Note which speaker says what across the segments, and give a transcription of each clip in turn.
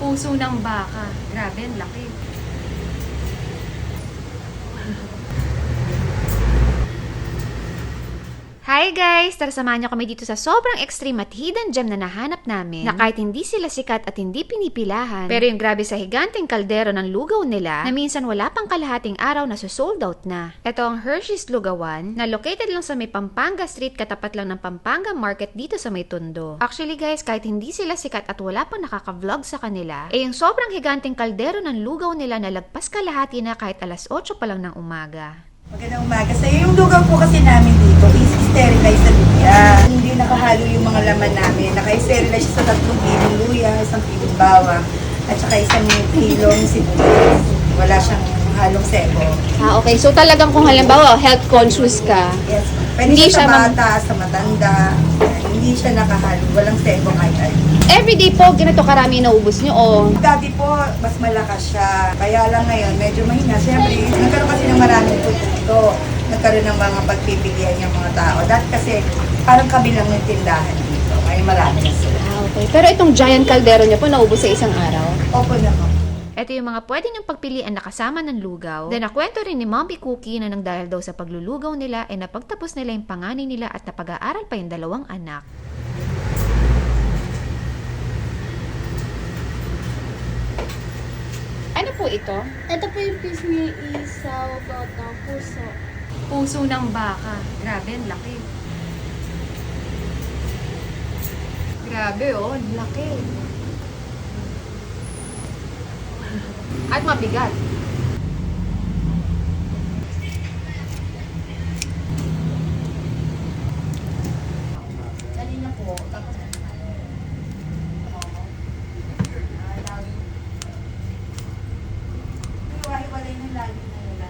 Speaker 1: Puso ng baka. Grabe, ang laki. Hi guys! Tara samahan niyo kami dito sa sobrang extreme at hidden gem na nahanap namin na kahit hindi sila sikat at hindi pinipilahan pero yung grabe sa higanteng kaldero ng lugaw nila na minsan wala pang kalahating araw na sold out na. Ito ang Hershey's Lugawan na located lang sa may Pampanga Street katapat lang ng Pampanga Market dito sa may Tondo. Actually guys, kahit hindi sila sikat at wala pang nakaka-vlog sa kanila, eh yung sobrang higanteng kaldero ng lugaw nila na lagpas kalahati na kahit alas 8 pa lang ng umaga.
Speaker 2: Magandang umaga sa Yung lugaw po kasi namin dito is sterilized na luya. Hindi nakahalo yung mga laman namin. Naka-sterilize siya sa tatlong kilong luya, isang kilong bawang, at saka isang kilong sibuyas. Wala siyang halong sebo.
Speaker 1: Ah, okay. So talagang kung halimbawa health conscious ka,
Speaker 2: Yes. Pwede
Speaker 1: Hindi
Speaker 2: siya sa bata, sa matanda. Hindi siya nakahalo. Walang sebo kahit ano.
Speaker 1: everyday po ganito karami naubos nyo o
Speaker 2: Dati po, mas malakas siya. Kaya lang ngayon, medyo mahina. Siyempre, nagkaroon kasi ng maraming produkto. Nagkaroon ng mga pagpipilian yung mga tao. Dati kasi, parang kami lang yung tindahan dito. Ngayon marami na sila.
Speaker 1: Ah, okay. Pero itong giant caldero nyo po naubos sa isang araw?
Speaker 2: Opo naman.
Speaker 1: Ito yung mga pwede niyong pagpilian na kasama ng lugaw. Then nakwento rin ni Mommy Cookie na nang dahil daw sa paglulugaw nila ay napagtapos nila yung panganay nila at napag-aaral pa yung dalawang anak. Ano po ito?
Speaker 3: Ito po yung piece ni Isaw ng puso.
Speaker 1: Puso ng baka. Grabe, ang laki. Grabe oh, ang laki. At mabigat.
Speaker 2: Kanina po, tapos... Iwalay ng lagi na nila.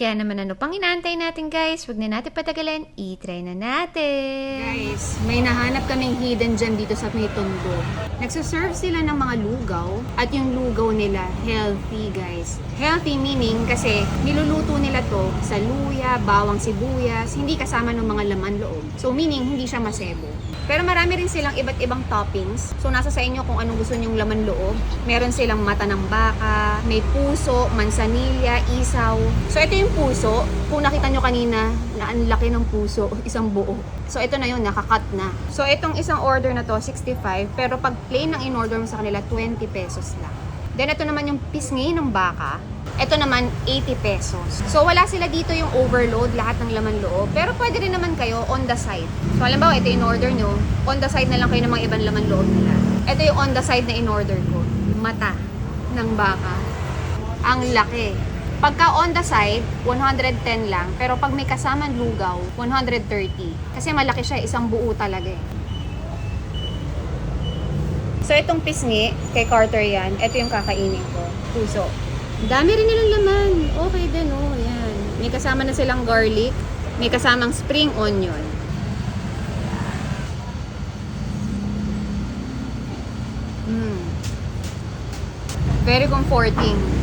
Speaker 1: Kaya naman ano pang inaantay natin guys, wag na natin patagalin, i-try na natin. Guys, may nahanap kaming hidden gem dito sa may Tondo. Nagsaserve sila ng mga lugaw at yung lugaw nila healthy guys. Healthy meaning kasi niluluto nila to sa luya, bawang sibuyas, hindi kasama ng mga laman loob. So meaning hindi siya masebo. Pero marami rin silang iba't ibang toppings. So nasa sa inyo kung anong gusto nyong laman loob. Meron silang mata ng baka, may puso, mansanilya, isaw. So ito yung puso. Kung nakita nyo kanina, na ang laki ng puso, isang buo. So ito na yun, nakakat na. So itong isang order na to, 65. Pero pag plain ang in-order mo sa kanila, 20 pesos lang. Then ito naman yung pisngi ng baka. Ito naman, 80 pesos. So, wala sila dito yung overload, lahat ng laman loob. Pero pwede rin naman kayo on the side. So, halimbawa, ito in order nyo, on the side na lang kayo ng mga ibang laman loob nila. Ito yung on the side na in order ko. Mata ng baka. Ang laki. Pagka on the side, 110 lang. Pero pag may kasamang lugaw, 130. Kasi malaki siya, isang buo talaga eh. So, itong pisngi, kay Carter yan, ito yung kakainin ko. Puso. Dami rin nilang laman. Okay din, oh. Yan. May kasama na silang garlic. May kasamang spring onion. Mm. Very comforting.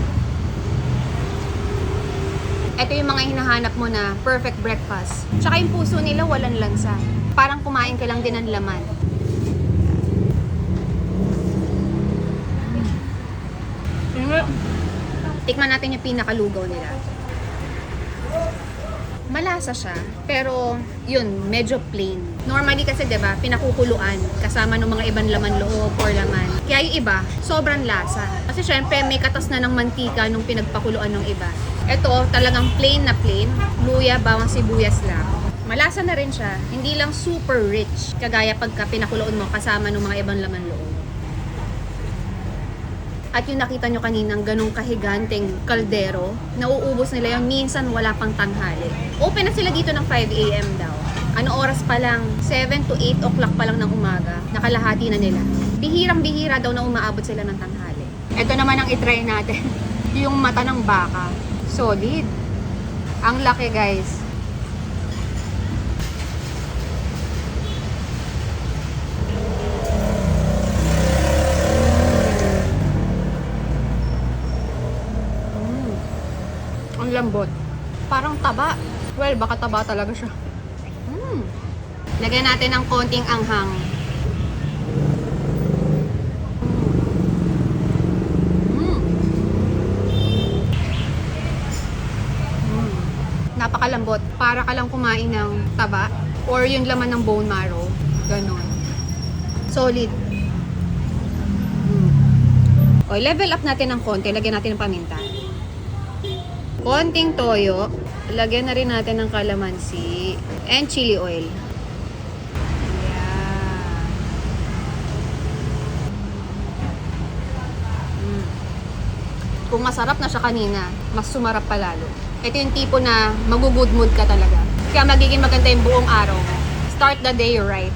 Speaker 1: Ito yung mga hinahanap mo na perfect breakfast. Tsaka yung puso nila walang lansa. Parang kumain ka lang din ng laman. Tikman natin yung pinakalugaw nila. Malasa siya, pero yun, medyo plain. Normally kasi 'di ba, pinakukuluan kasama ng mga ibang laman loob or laman. Kaya yung iba, sobrang lasa. Kasi syempre may katas na ng mantika nung pinagpakuluan ng iba. Ito, talagang plain na plain, luya, bawang sibuyas lang. Malasa na rin siya, hindi lang super rich, kagaya pagka pinakuluan mo kasama ng mga ibang laman loob. At yung nakita nyo kaninang ganong kahiganteng kaldero, nauubos nila yun, minsan wala pang tanghali. Open na sila dito ng 5 a.m. daw. Ano oras pa lang? 7 to 8 o'clock pa lang ng umaga. Nakalahati na nila. Bihirang-bihira daw na umaabot sila ng tanghali. Ito naman ang itry natin. yung mata ng baka. Solid. Ang laki guys. Mm. Ang lambot. Parang taba. Well, baka taba talaga siya. Lagyan natin ng konting anghang. Mm. Napakalambot. Para ka lang kumain ng taba or yung laman ng bone marrow. Ganon. Solid. Mm. O, level up natin ng konti. Lagyan natin ng paminta. Konting toyo. Lagyan na rin natin ng kalamansi and chili oil. Kung masarap na siya kanina, mas sumarap pa lalo. Ito yung tipo na mag-good mood ka talaga. Kaya magiging maganda yung buong araw. Start the day right.